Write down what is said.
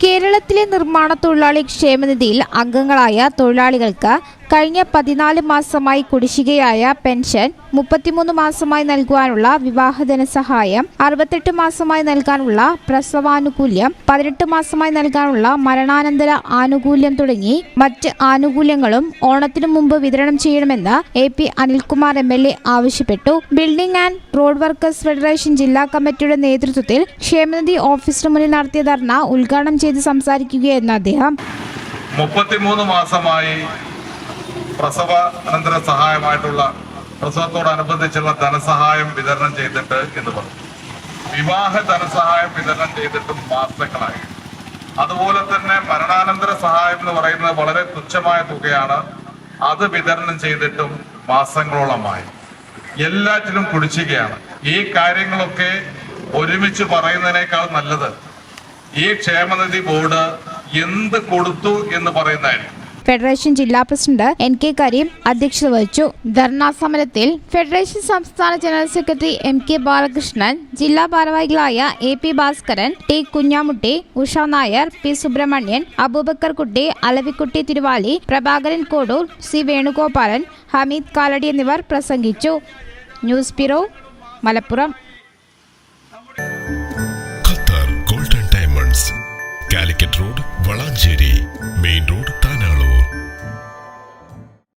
കേരളത്തിലെ നിർമ്മാണ തൊഴിലാളി ക്ഷേമനിധിയിൽ അംഗങ്ങളായ തൊഴിലാളികൾക്ക് കഴിഞ്ഞ പതിനാല് മാസമായി കുടിശ്ശികയായ പെൻഷൻ മുപ്പത്തിമൂന്ന് മാസമായി നൽകുവാനുള്ള വിവാഹ ധനസഹായം അറുപത്തെട്ട് മാസമായി നൽകാനുള്ള പ്രസവാനുകൂല്യം പതിനെട്ട് മാസമായി നൽകാനുള്ള മരണാനന്തര ആനുകൂല്യം തുടങ്ങി മറ്റ് ആനുകൂല്യങ്ങളും ഓണത്തിനു മുമ്പ് വിതരണം ചെയ്യണമെന്ന് A P Anilkumar M L A ആവശ്യപ്പെട്ടു. Building and road workers federation ജില്ലാ കമ്മിറ്റിയുടെ നേതൃത്വത്തിൽ ക്ഷേമനിധി ഓഫീസിന് മുന്നിൽ നടത്തിയ ധർണ ഉദ്ഘാടനം ചെയ്ത് സംസാരിക്കുകയായിരുന്നു അദ്ദേഹം. മുപ്പത്തിമൂന്ന് മാസമായി പ്രസവാനന്തര സഹായമായിട്ടുള്ള പ്രസവത്തോടനുബന്ധിച്ചുള്ള ധനസഹായം വിതരണം ചെയ്തിട്ട് എന്ന് പറഞ്ഞു. വിവാഹ ധനസഹായം വിതരണം ചെയ്തിട്ടും മാസങ്ങളായി. അതുപോലെ തന്നെ മരണാനന്തര സഹായം എന്ന് പറയുന്നത് വളരെ തുച്ഛമായ തുകയാണ്. അത് വിതരണം ചെയ്തിട്ടും മാസങ്ങളോളമായി. എല്ലാറ്റിലും കുടിച്ചുകയാണ് ഈ കാര്യങ്ങളൊക്കെ ഒരുമിച്ച് പറയുന്നതിനേക്കാൾ നല്ലത്. ഈ ക്ഷേമനിധി ബോർഡ് എന്ത് കൊടുത്തു എന്ന് പറയുന്നതായിരിക്കും. ഫെഡറേഷൻ ജില്ലാ പ്രസിഡന്റ് എൻ കെ കരീം അധ്യക്ഷത വഹിച്ചു. ധർണാ സമരത്തിൽ ഫെഡറേഷൻ സംസ്ഥാന general secretary M K Balakrishnan ജില്ലാ ഭാരവാഹികളായ A P Bhaskaran T Kunhamutty Usha Nair P Subramanian Aboobacker Kutty Alavikutty Thiruvali Prabhakaran Kodur C Venugopalan Hameed Kalady എന്നിവർ പ്രസംഗിച്ചു. News bureau Malappuram. Qatar golden diamonds Calicut road Valanchery main road